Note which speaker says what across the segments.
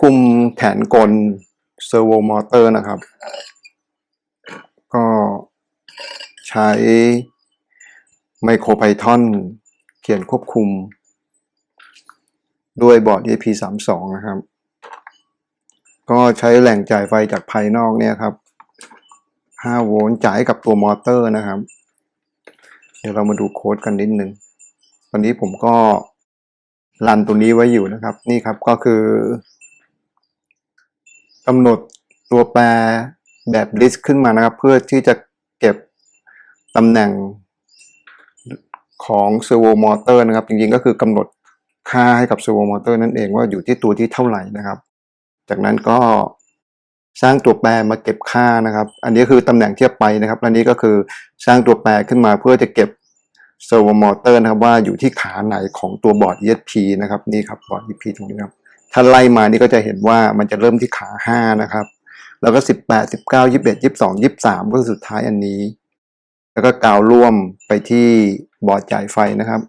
Speaker 1: คุมแขนกลเซอร์โวมอเตอร์นะครับ ก็ใช้ไมโครไพทอนเขียนควบคุม ด้วยบอร์ด AP32 นะครับ ก็ใช้แหล่งจ่ายไฟจากภายนอกเนี่ยครับ 5 โวลต์จ่ายกับตัวมอเตอร์นะครับ เดี๋ยวเรามาดูโค้ดกันนิดนึง ตอนนี้ผมก็รันตัวนี้ไว้อยู่นะครับ นี่ครับก็คือ กำหนดตัวแปรแบบ list ขึ้นมานะครับ เพื่อที่จะเก็บตำแหน่งของ servo motor นะครับ จริงๆ ก็คือกำหนดค่าให้กับ servo motor นั่นเองว่าอยู่ที่ตัวที่เท่าไหร่นะครับ จากนั้นก็สร้างตัวแปรมาเก็บค่านะครับ อันนี้คือตำแหน่งเทียบไปนะครับและนี้ก็คือสร้างตัวแปรขึ้นมาเพื่อจะเก็บ servo motor นะครับว่าอยู่ที่ขาไหนของตัวบอร์ด ESP นะครับนี่ครับบอร์ด ESP ตรงนี้ครับ ถ้าไล่มานี่ก็จะเห็นว่ามันจะเริ่มที่ขา5นะครับ แล้วก็18 19 21 22 23ก็คือสุดท้ายอันนี้ แล้วก็กาวร่วมไปที่บอร์ดจ่ายไฟนะครับ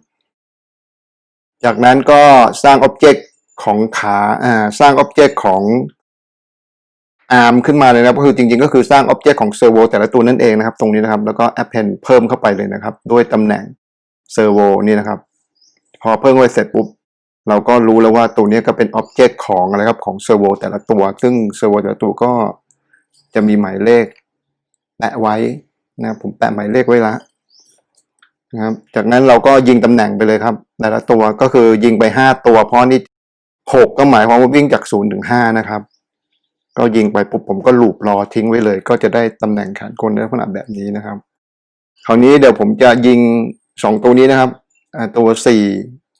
Speaker 1: จากนั้นก็สร้างอ็อบเจกต์ของขาอ่าสร้างอ็อบเจกต์ของอาร์มขึ้นมาเลยนะครับก็คือจริงๆ ก็คือสร้างอ็อบเจกต์ของเซอร์โวแต่ละตัวนั่นเองนะครับ ตรงนี้นะครับ แล้วก็ append เพิ่มเข้าไปเลยนะครับ ด้วยตำแหน่งเซอร์โวนี่นะครับ พอเพิ่มไว้เสร็จปุ๊บ เราก็รู้แล้วว่าตัวนี้ก็เป็นอ็อบเจกต์ของอะไรครับของเซอร์โวแต่ละตัว ซึ่งเซอร์โวแต่ละตัวก็จะมีหมายเลขแปะไว้นะผมแปะหมายเลขไว้แล้วนะครับจากนั้นเราก็ยิงตำแหน่งไปเลยครับ แต่ละตัวก็คือยิงไปห้าตัว เพราะนี่หกก็หมายความว่าวิ่งจากศูนย์ถึงห้านะครับ ก็ยิงไปปุ๊บผมก็ลูปรอทิ้งไว้เลย ก็จะได้ตำแหน่งแขนกลในลักษณะแบบนี้นะครับ คราวนี้เดี๋ยวผมจะยิงสองตัวนี้นะครับตัวสี่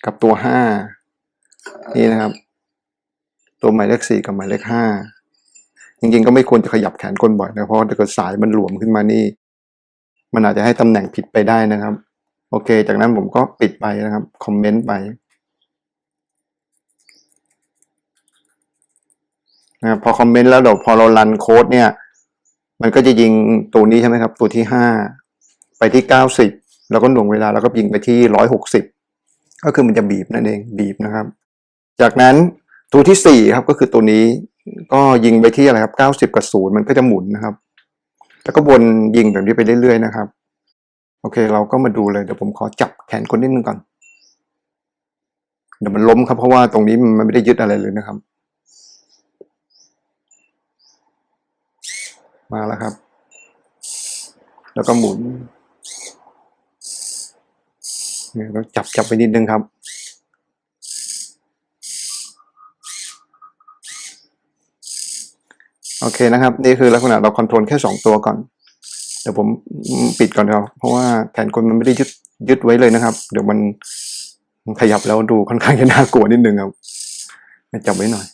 Speaker 1: กับตัวห้า นี่นะครับ ตัวหมายเลขสี่กับหมายเลขห้าจริงๆก็ไม่ควรจะขยับแขนกลบ่อยนะเพราะถ้าเกิดสายมันหลวมขึ้นมานี่ มันอาจจะให้ตำแหน่งผิดไปได้นะครับ โอเค จากนั้นผมก็ปิดไปนะครับคอมเมนต์ไปนะครับพอคอมเมนต์แล้วเดี๋ยวพอเรารันโค้ดเนี่ย มันก็จะยิงตัวนี้ใช่ไหมครับ ตัวที่ห้าไปที่เก้าสิบแล้วก็หน่วงเวลาแล้วก็ยิงไปที่ร้อยหกสิบก็คือมันจะบีบนั่นเองบีบนะครับ จากนั้นตัวที่สี่ครับก็คือตัวนี้ก็ยิงไปที่อะไรครับเก้าสิบกับศูนย์มันก็จะหมุนนะครับ แล้วก็วนยิงแบบนี้ไปเรื่อยๆนะครับ โอเค เราก็มาดูเลยเดี๋ยวผมขอจับแขนคนนิดนึงก่อนเดี๋ยวมันล้มครับเพราะว่าตรงนี้มันไม่ได้ยึดอะไรเลยนะครับ มาแล้วครับ แล้วก็หมุนเนี่ยเราจับจับไปนิดนึงครับ โอเคนะครับ นี่คือลักษณะเราคอนโทรลแค่สองตัวก่อน เดี๋ยวผมปิดก่อนครับเพราะว่าแขนกลมันไม่ได้ยึดยึดไว้เลยนะครับ เดี๋ยวมันขยับแล้วดูค่อนข้างจะน่ากลัวนิดนึงครับจับไว้หน่อย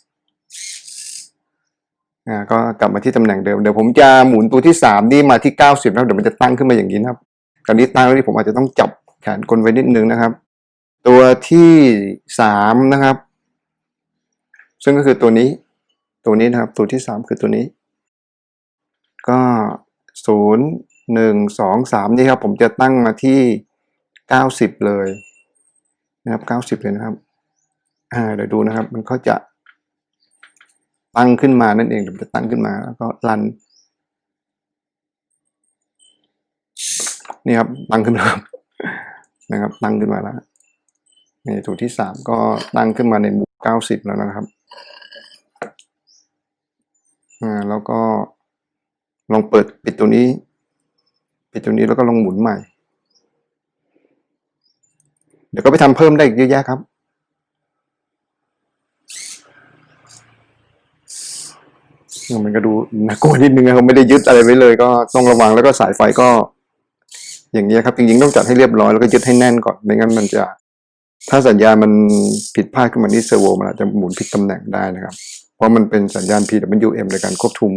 Speaker 1: อ่าก็กลับมาที่ตำแหน่งเดิมเดี๋ยวผมจะหมุนตัวที่สามนี่มาที่เก้าสิบแล้วเดี๋ยวมันจะตั้งขึ้นมาอย่างนี้นะครับตอนนี้ตั้งแล้วนี่ผมอาจจะต้องจับแขนกลไว้นิดนึงนะครับ ตัวที่สามนะครับ ซึ่งก็คือตัวนี้ ตัวนี้นะครับ ตัวที่สามคือตัวนี้ ก็ศูนย์หนึ่งสองสามนี่ครับ ผมจะตั้งมาที่เก้าสิบเลยนะครับเก้าสิบเลยนะครับ อ่า เดี๋ยวดูนะครับ มันก็จะตั้งขึ้นมานั่นเองเดี๋ยวมันจะตั้งขึ้นมาแล้วก็รันนี่ครับตั้งขึ้นมาครับนะครับ ตั้งขึ้นมาแล้วนี่ตัวที่สามก็ตั้งขึ้นมาในหมู่เก้าสิบแล้วนะครับ อ่าแล้วก็ลองเปิดปิดตัวนี้ ปิดตัวนี้แล้วก็ลองหมุนใหม่ เดี๋ยวก็ไปทำเพิ่มได้อีกเยอะแยะครับมันก็ดูน่ากลัวนิดนึงนะครับไม่ได้ยึดอะไรไว้เลย ก็ต้องระวังแล้วก็สายไฟก็ อย่างนี้ครับจริงๆต้องจัดให้เรียบร้อยแล้วก็ยึดให้แน่นก่อนไม่งั้นมันจะ ถ้าสัญญาณมันผิดพลาดขึ้นมาที่เซอร์โวมันอาจจะหมุนผิดตำแหน่งได้นะครับ เพราะมันเป็นสัญญาณ PWM ในการควบคุม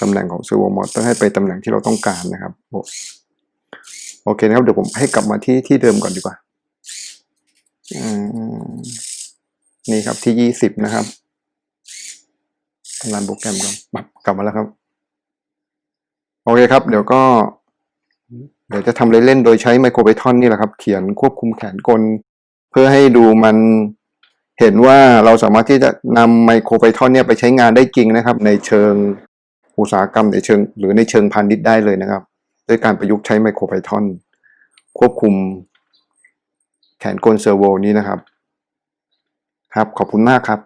Speaker 1: ตำแหน่งของเซอร์โวมอเตอร์ให้ไปตำแหน่งที่เราต้องการนะครับโอเคนะครับ เดี๋ยวผมให้กลับมาที่ที่เดิมก่อนดีกว่านี่ครับที่ยี่สิบนะครับรันโปรแกรมก่อนปั๊บกลับมาแล้วครับ โอเคครับ เดี๋ยวก็ เดี๋ยวจะทำเล่นๆโดยใช้ไมโครไ y ทอนนี่แหละครับ เขียนควบคุมแขนกล เพื่อให้ดูมัน เห็นว่าเราสามารถที่จะนำไมโครไพทอนเนี่ยไปใช้งานได้จริงนะครับ ในเชิงอุตสาหกรรมในเชิง หรือในเชิงพาณิชย์ได้เลยนะครับ ด้วยการประยุกต์ใช้ไมโครไพทอนควบคุมแขนกลเซอร์โวนี้นะครับ ครับขอบคุณมากครับ